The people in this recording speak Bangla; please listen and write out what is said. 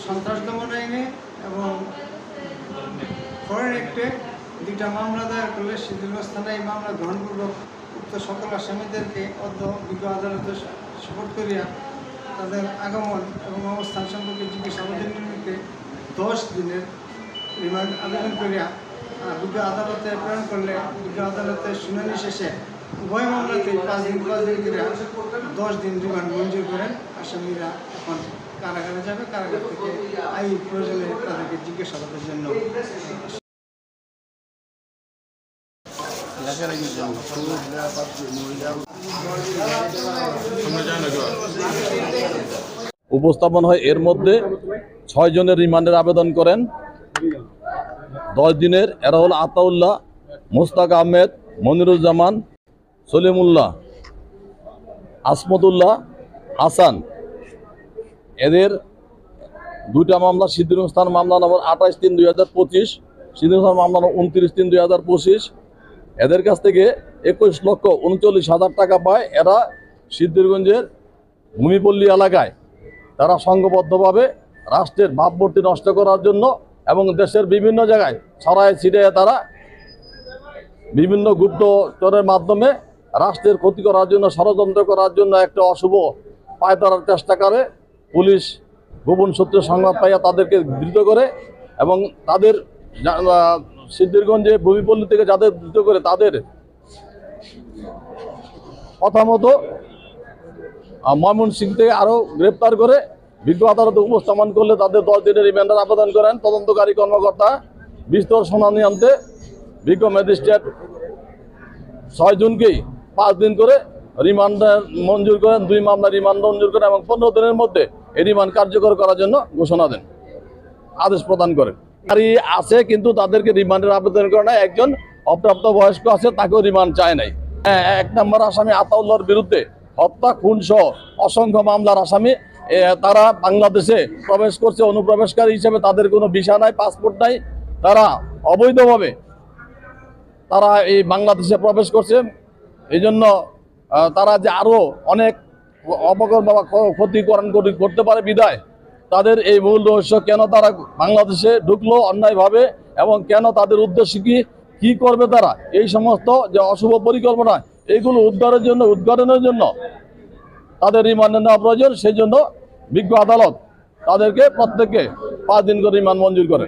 সন্ত্রাস দমন আইনে এবং ফরেন অ্যাক্টে দুইটা মামলা দায়ের করলে সিদ্ধিলগঞ্জ থানায় এই মামলা গ্রহণপূর্বক উক্ত সকল আসামিদেরকে অর্ধ বিজ্ঞ আদালতে সফর করিয়া তাদের আগমন এবং অবস্থান সম্পর্কে জিজ্ঞাসাবাদের নিমিত্তে দশ দিনের রিমান্ড আবেদন করিয়া বিজ্ঞ আদালতে প্রেরণ করলে বিজ্ঞ আদালতের শুনানি শেষে উভয় মামলাতে পাঁচ দিন পাঁচ দিন করে দশ দিন রিমান্ড মঞ্জুর করেন। আসামিরা এখন কারাগারে যাবে। কারাগার থেকে আই প্রয়োজনে তাদেরকে জিজ্ঞাসাবাদের জন্য। উপস্থাপন হয়। এর মধ্যে ছয় জনের রিমান্ডের আবেদন করেন। দশ দিনের এরা হল আতাউল্লাহ, মুস্তাক আহমেদ, মনিরুজ্জামান, সলিমুল্লাহ, আসমতুল্লাহ, হাসান। এদের দুইটা মামলা সিদ্দিরস্থান মামলা নম্বর আঠাশ তিন দুই হাজার পঁচিশ সিদ্দিরস্থান মামলা নম্বর উনত্রিশ তিন দুই হাজার পঁচিশ। এদের কাছ থেকে একুশ লক্ষ উনচল্লিশ হাজার টাকা পায় এরা সিদ্ধিরগঞ্জের ভূমিপল্লী এলাকায়। তারা সংঘবদ্ধভাবে রাষ্ট্রের ভাবমূর্তি নষ্ট করার জন্য এবং দেশের বিভিন্ন জায়গায় ছড়ায় ছিটিয়ে তারা বিভিন্ন গুপ্তচরের মাধ্যমে রাষ্ট্রের ক্ষতি করার জন্য, ষড়যন্ত্র করার জন্য একটা অশুভ পায়তারার চেষ্টা করে। পুলিশ গোপন সূত্রে সংবাদ পাইয়া তাদেরকে ধৃত করে এবং তাদের সিদ্ধিরগঞ্জে ভূমিপল্লী থেকে যাদের ধৃত করে তাদের কথা মতো ময়মনসিং থেকে আরও গ্রেপ্তার করে বিজ্ঞ আদালতে উপস্থাপন করলে তাদের দশ দিনের রিমান্ডার আবেদন করেন তদন্তকারী কর্মকর্তা বিস্তর শুনানি আনতে বিজ্ঞ ম্যাজিস্ট্রেট ছয় জুনকেই পাঁচ দিন করে রিমান্ড মঞ্জুর করেন দুই মামলা রিমান্ড মঞ্জুর করেন এবং পনেরো দিনের মধ্যে এই রিমান্ড কার্যকর করার জন্য ঘোষণা দেন আদেশ প্রদান করেন। গাড়ি আছে কিন্তু তাদেরকে রিমান্ডের আবেদন করে না একজন অপ্রাপ্ত বয়স্ক আছে তাকেও রিমান্ড চায় নাই। হ্যাঁ, এক নম্বর আসামি আতাউল্লাহর বিরুদ্ধে হত্যা খুন সহ অসংখ্য মামলার আসামি তারা বাংলাদেশে প্রবেশ করছে, অনুপ্রবেশকারী হিসেবে তাদের কোনো ভিসা নাই, পাসপোর্ট নাই। তারা অবৈধভাবে তারা এই বাংলাদেশে প্রবেশ করছে। এই জন্য তারা যে আরও অনেক অপকর্ম বা ক্ষ- ক্ষতিকরণ করতে পারে বিদায়, তাদের এই মূল রহস্য কেন তারা বাংলাদেশে ঢুকলো অন্যায়ভাবে এবং কেন তাদের উদ্দেশ্য কি কি করবে তারা? এই সমস্ত যে অশুভ পরিকল্পনা এইগুলো উদ্ধারের জন্য, উদ্ঘাটনের জন্য তাদের রিমান্ডে নেওয়া প্রয়োজন। সেই জন্য বিজ্ঞ আদালত তাদেরকে প্রত্যেককে পাঁচ দিন করে রিমান্ড মঞ্জুর করেন।